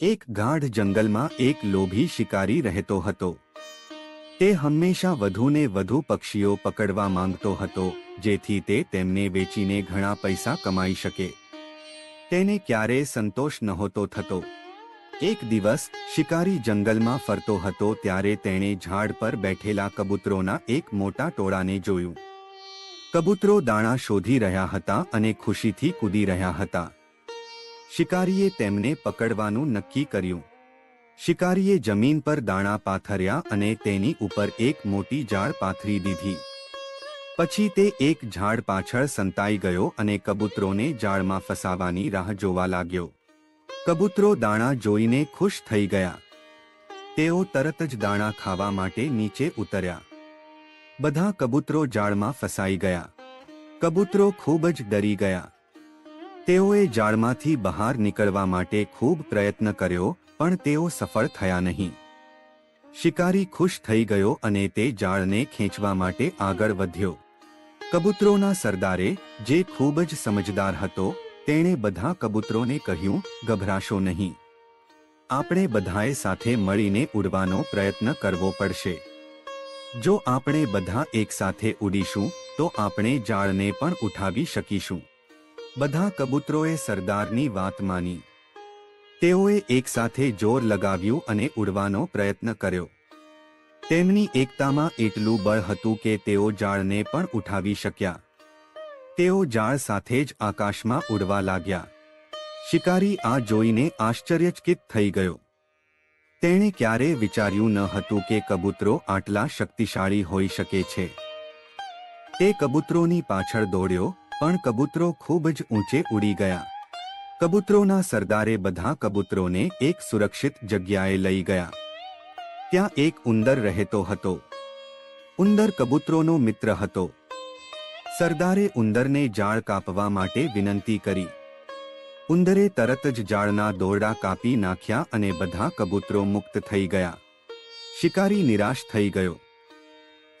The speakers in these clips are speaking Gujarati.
એક ગાઢ જંગલમાં એક લોભી શિકારી રહેતો હતો. તે હંમેશા વધુને વધુ પક્ષીઓ પકડવા માંગતો હતો, જેથી તે તેમને વેચીને ઘણા પૈસા કમાઈ શકે. તેને ક્યારેય સંતોષ નહોતો થતો. એક દિવસ શિકારી જંગલમાં ફરતો હતો ત્યારે તેણે ઝાડ પર બેઠેલા કબૂતરોના એક મોટા ટોળાને જોયું. કબૂતરો દાણા શોધી રહ્યા હતા અને ખુશીથી કૂદી રહ્યા હતા. શિકારીએ તેમને પકડવાનું નક્કી કર્યું. શિકારીએ જમીન પર દાણા પાથર્યા અને તેની ઉપર એક મોટી જાળ પાથરી દીધી. પછી તે એક ઝાડ પાછળ સંતાઈ ગયો અને કબૂતરોને જાળમાં ફસાવાની રાહ જોવા લાગ્યો. કબૂતરો દાણા જોઈને ખુશ થઈ ગયા. તેઓ તરત જ દાણા ખાવા માટે નીચે ઉતર્યા. બધા કબૂતરો જાળમાં ફસાઈ ગયા. કબૂતરો ખૂબ જ ડરી ગયા. તેઓએ જાળમાંથી બહાર નીકળવા માટે ખૂબ પ્રયત્ન કર્યો, પણ તેઓ સફળ થયા નહીં. શિકારી ખુશ થઈ ગયો અને તે જાળને ખેંચવા માટે આગળ વધ્યો. કબૂતરોના સરદારે, જે ખૂબ જ સમજદાર હતો, તેણે બધા કબૂતરોને કહ્યું, ગભરાશો નહીં. આપણે બધાએ સાથે મળીને ઉડવાનો પ્રયત્ન કરવો પડશે. જો આપણે બધા એકસાથે ઉડીશું, તો આપણે જાળને પણ ઉઠાવી શકીશું. બધા કબૂતરોએ સરદારની વાત માની. તેઓએ એકસાથે જોર લગાવ્યું અને ઉડવાનો પ્રયત્ન કર્યો. તેમની એકતામાં એટલું બળ હતું કે તેઓ જાળને પણ ઉઠાવી શક્યા. તેઓ જાળ સાથે જ આકાશમાં ઉડવા લાગ્યા. શિકારી આ જોઈને આશ્ચર્યચકિત થઈ ગયો. તેણે ક્યારેય વિચાર્યું ન હતું કે કબૂતરો આટલા શક્તિશાળી હોઈ શકે છે. તે કબૂતરોની પાછળ દોડ્યો પણ કબૂતરો ખૂબ જ ઊંચે ઉડી ગયા. કબૂતરોના સરદારે બધા કબૂતરોને એક સુરક્ષિત જગ્યાએ લઈ ગયા. ત્યાં એક ઉંદર રહેતો હતો. ઉંદર કબૂતરોનો મિત્ર હતો. સરદારે ઉંદરને જાળ કાપવા માટે વિનંતી કરી. ઉંદરે તરત જ જાળના દોરડા કાપી નાખ્યા અને બધા કબૂતરો મુક્ત થઈ ગયા. શિકારી નિરાશ થઈ ગયો.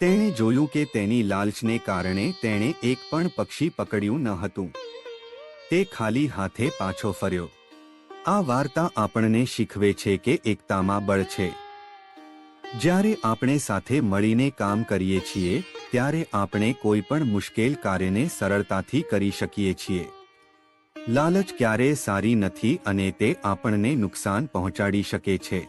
તેણે જોયું કે તેની લાલચને કારણે તેણે એક પણ પક્ષી પકડ્યું ન હતું. તે ખાલી હાથે પાછો ફર્યો. આ વાર્તા આપણને શીખવે છે કે એકતામાં બળ છે. જ્યારે આપણે સાથે મળીને કામ કરીએ છીએ, ત્યારે આપણે કોઈ પણ મુશ્કેલ કાર્યને સરળતાથી કરી શકીએ છીએ. લાલચ ક્યારેય સારી નથી અને તે આપણને નુકસાન પહોંચાડી શકે છે.